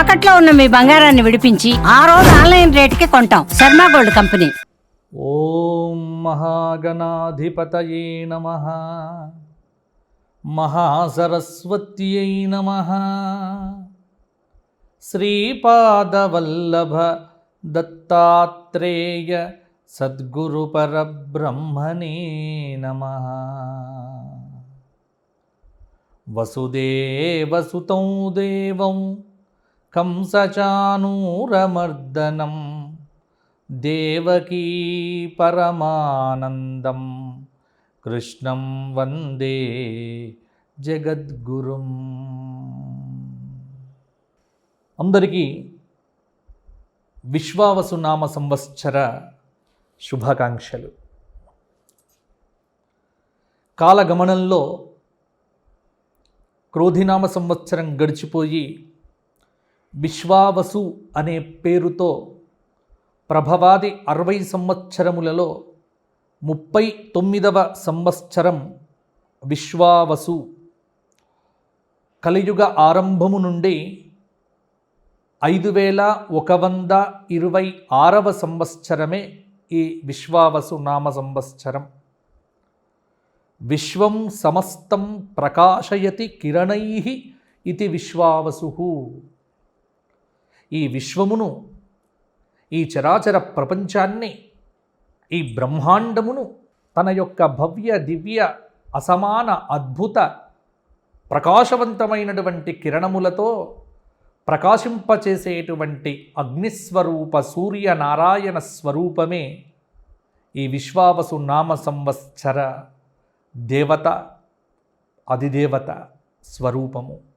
తాకట్లో ఉన్న మీ బంగారాన్ని విడిపించి ఆ రోజు ఆన్లైన్ రేటుకి కొంటాం. Sharma gold company. ఓం మహాగణాధిపతయే నమ. మహాసరస్వత్యై నమ. శ్రీపాదవల్లభ దత్తాత్రేయ సద్గురు పరబ్రహ్మణే నమ వసుదేవసుతం దేవం కంసచానూరమర్దనం దేవకీ పరమానందం కృష్ణం వందే జగద్గురుం. అందరికీ విశ్వావసు నామ సంవత్సర శుభాకాంక్షలు. కాలగమనంలో క్రోధినామ సంవత్సరం గడిచిపోయి విశ్వావసు అనే పేరుతో ప్రభవాది అరవై సంవత్సరములలో ముప్పై తొమ్మిదవ సంవత్సరం విశ్వావసు కలియుగ ఆరంభము నుండి ఐదు వేల ఒక వంద ఇరవై ఆరవ సంవత్సరమే ఈ విశ్వావసు నామ సంవత్సరం. విశ్వం సమస్తం ప్రకాశయతి కిరణై ఇది విశ్వావసు. ఈ విశ్వమును ఈ చరాచర ప్రపంచాన్ని ఈ బ్రహ్మాండమును తన యొక్క భవ్య దివ్య అసమాన అద్భుత ప్రకాశవంతమైనటువంటి కిరణములతో ప్రకాశింపచేసేటువంటి అగ్నిస్వరూప సూర్య నారాయణ స్వరూపమే ఈ విశ్వావసు నామ సంవత్సర దేవత అధిదేవత స్వరూపము.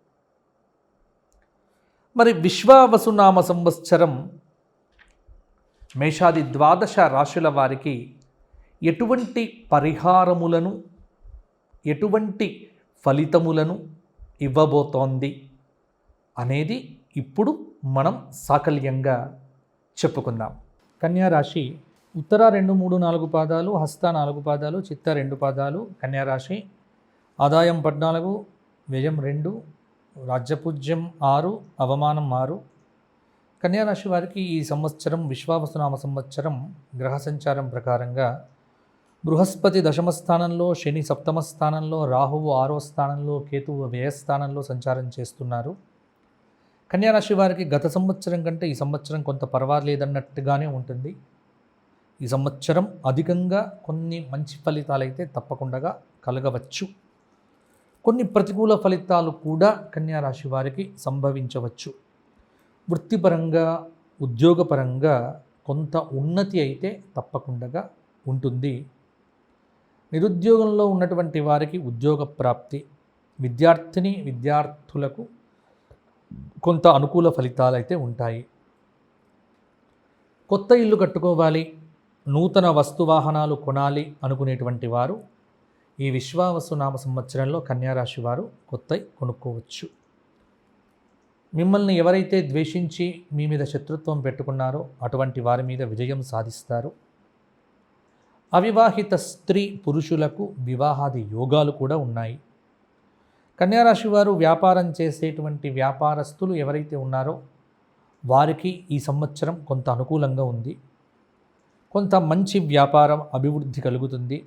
మరి విశ్వావసునామ సంవత్సరం మేషాది ద్వాదశ రాశుల వారికి ఎటువంటి పరిహారములను ఎటువంటి ఫలితములను ఇవ్వబోతోంది అనేది ఇప్పుడు మనం సాకల్యంగా చెప్పుకుందాం. కన్యా రాశి ఉత్తర రెండు మూడు నాలుగు పాదాలు హస్త నాలుగు పాదాలు చిత్త రెండు పాదాలు. కన్యారాశి ఆదాయం పద్నాలుగు వ్యయం రెండు రాజ్యపూజ్యం ఆరు అవమానం ఆరు. కన్యారాశి వారికి ఈ సంవత్సరం విశ్వావసునామ సంవత్సరం గ్రహ సంచారం ప్రకారంగా బృహస్పతి దశమ స్థానంలో శని సప్తమ స్థానంలో రాహువు ఆరో స్థానంలో కేతువు వ్యయస్థానంలో సంచారం చేస్తున్నారు. కన్యారాశి వారికి గత సంవత్సరం కంటే ఈ సంవత్సరం కొంత పర్వాలేదన్నట్టుగానే ఉంటుంది. ఈ సంవత్సరం అధికంగా కొన్ని మంచి ఫలితాలైతే తప్పకుండా కలగవచ్చు. కొన్ని ప్రతికూల ఫలితాలు కూడా కన్యా రాశి వారికి సంభవించవచ్చు. వృత్తిపరంగా ఉద్యోగపరంగా కొంత ఉన్నతి అయితే తప్పకుండా ఉంటుంది. నిరుద్యోగంలో ఉన్నటువంటి వారికి ఉద్యోగ ప్రాప్తి విద్యార్థిని విద్యార్థులకు కొంత అనుకూల ఫలితాలు అయితే ఉంటాయి. కొత్త ఇల్లు కట్టుకోవాలి నూతన వస్తువాహనాలు కొనాలి అనుకునేటువంటి వారు ఈ విశ్వావసు నామ సంవత్సరంలో కన్యారాశి వారు కొత్త కొనుక్కోవచ్చు. మిమ్మల్ని ఎవరైతే ద్వేషించి మీ మీద శత్రుత్వం పెట్టుకున్నారో అటువంటి వారి మీద విజయం సాధిస్తారు. అవివాహిత స్త్రీ పురుషులకు వివాహాది యోగాలు కూడా ఉన్నాయి. కన్యారాశి వారు వ్యాపారం చేసేటువంటి వ్యాపారస్తులు ఎవరైతే ఉన్నారో వారికి ఈ సంవత్సరం కొంత అనుకూలంగా ఉంది. కొంత మంచి వ్యాపారం అభివృద్ధి కలుగుతుంది.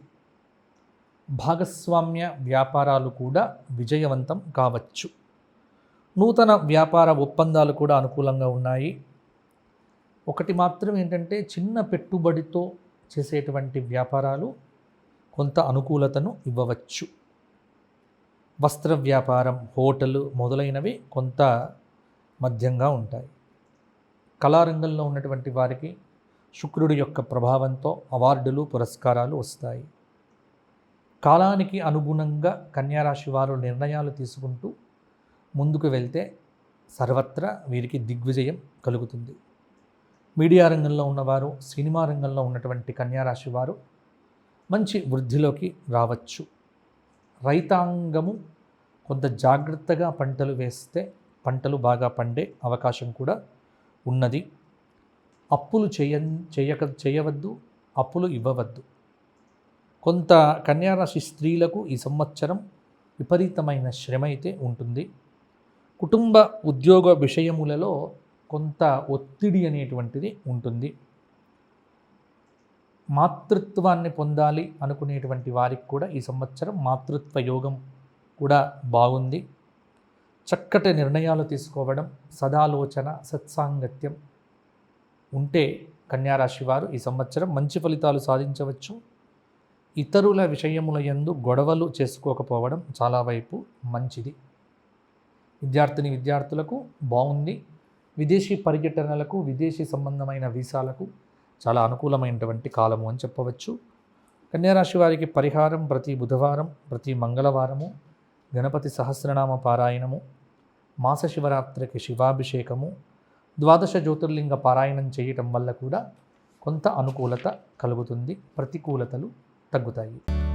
భాగస్వామ్య వ్యాపారాలు కూడా విజయవంతం కావచ్చు. నూతన వ్యాపార ఒప్పందాలు కూడా అనుకూలంగా ఉన్నాయి. ఒకటి మాత్రం ఏంటంటే చిన్న పెట్టుబడితో చేసేటువంటి వ్యాపారాలు కొంత అనుకూలతను ఇవ్వవచ్చు. వస్త్ర వ్యాపారం హోటల్ మొదలైనవి కొంత మధ్యంగా ఉంటాయి. కళారంగంలో ఉన్నటువంటి వారికి శుక్రుడి యొక్క ప్రభావంతో అవార్డులు పురస్కారాలు వస్తాయి. కాలానికి అనుగుణంగా కన్యారాశి వారు నిర్ణయాలు తీసుకుంటూ ముందుకు వెళ్తే సర్వత్రా వీరికి దిగ్విజయం కలుగుతుంది. మీడియా రంగంలో ఉన్నవారు సినిమా రంగంలో ఉన్నటువంటి కన్యారాశి వారు మంచి వృద్ధిలోకి రావచ్చు. రైతాంగము కొంత జాగ్రత్తగా పంటలు వేస్తే పంటలు బాగా పండే అవకాశం కూడా ఉన్నది. అప్పులు చేయ చేయక చేయవద్దు అప్పులు ఇవ్వవద్దు. కొంత కన్యారాశి స్త్రీలకు ఈ సంవత్సరం విపరీతమైన శ్రమ అయితే ఉంటుంది. కుటుంబ ఉద్యోగ విషయములలో కొంత ఒత్తిడి అనేటువంటిది ఉంటుంది. మాతృత్వాన్ని పొందాలి అనుకునేటువంటి వారికి కూడా ఈ సంవత్సరం మాతృత్వ యోగం కూడా బాగుంది. చక్కటి నిర్ణయాలు తీసుకోవడం సదాలోచన సత్సాంగత్యం ఉంటే కన్యారాశి వారు ఈ సంవత్సరం మంచి ఫలితాలు సాధించవచ్చు. ఇతరుల విషయముల యందు గొడవలు చేసుకోకపోవడం చాలా వైపు మంచిది. విద్యార్థిని విద్యార్థులకు బాగుంది విదేశీ పర్యటనలకు విదేశీ సంబంధమైన వీసాలకు చాలా అనుకూలమైనటువంటి కాలము అని చెప్పవచ్చు. కన్యారాశి వారికి పరిహారం ప్రతి బుధవారం ప్రతి మంగళవారము గణపతి సహస్రనామ పారాయణము మాస శివరాత్రికి శివాభిషేకము ద్వాదశ జ్యోతిర్లింగ పారాయణం చేయటం వల్ల కూడా కొంత అనుకూలత కలుగుతుంది. ప్రతికూలతలు తగ్గుతాయి.